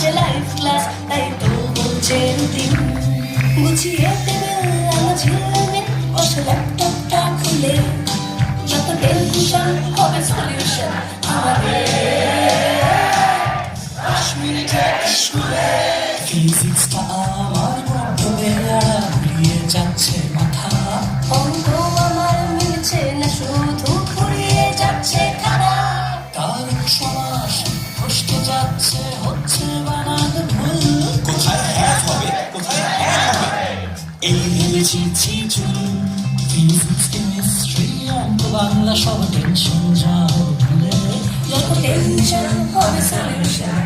আছে life class তাই তো বলছে রুটিন গুছিয়ে দেবে আমার ঝিলমিন বসে ল্যাপটপটা খুলে। যত টেনশন হবে সলিউশন আমাদের। ফিজিক্সটা আমার মাধ্যমে ঘুরিয়ে যাচ্ছে মাথা। অঙ্ক আমার মিলছে না, শুধু ঘুরিয়ে যাচ্ছে খারাপ তার ফসকে যাচ্ছে, হচ্ছে বানান ভুল। কোথায় হ্যাক হবে? কোথায় হ্যাক হবে? এই ভেবেছি চুল ফিজিক্স কেমিস্ট্রি অঙ্ক বাংলা, সব টেনশন যাও ভুলে। যত টেনশন হবে সলিউশন